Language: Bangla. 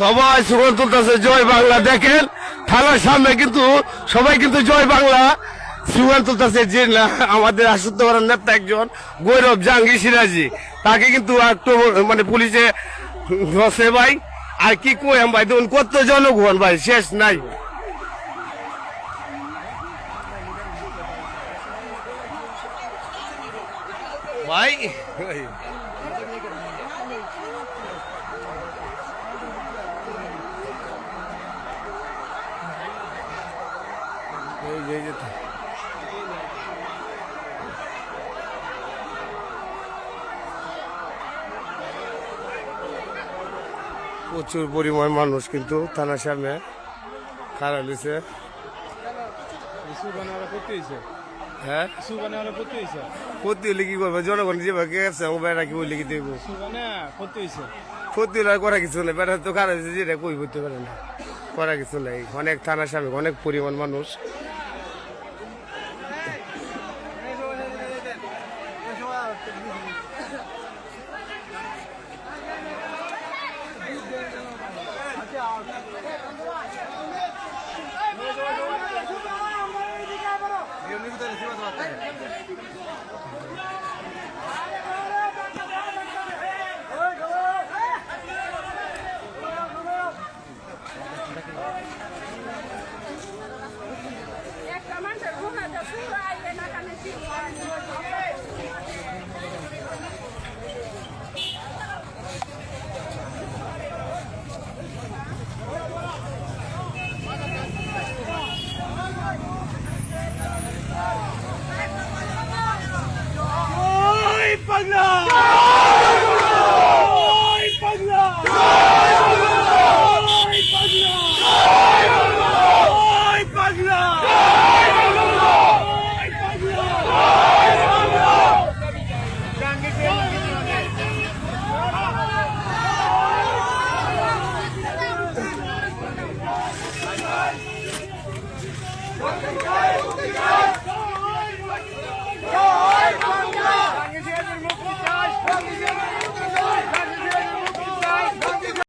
সবাই সুগন তুলতেছে, জয় বাংলা। দেখেন, থানার সামনে কিন্তু, সবাই কিন্তু জয় বাংলা। সুগান তুলতেছে, যে না, আমাদের আশুদ্ধবরের নেতা একজন, গৌরব জাহাঙ্গীর সিরাজি। তাকে কিন্তু একটু মানে পুলিশে ধসে ভাই। আর কি কই ভাই? দেখুন কত জনগণ ভাই শেষ নাই। ভাই এই যে প্রচুর পরিমাণ মানুষ কিন্তু থানার সামনে খারাপ হয়েছে হ্যাঁ? ক্ষতি হলে কি করবে? জনগণ বেড়া কি ক্ষতি হলে আর করা কিছু খারাপ হয়েছে কই পারে না। করা কিছু অনেক থানার সামনে অনেক পরিমাণ মানুষ ধন্যবাদ। Não tem cai, não.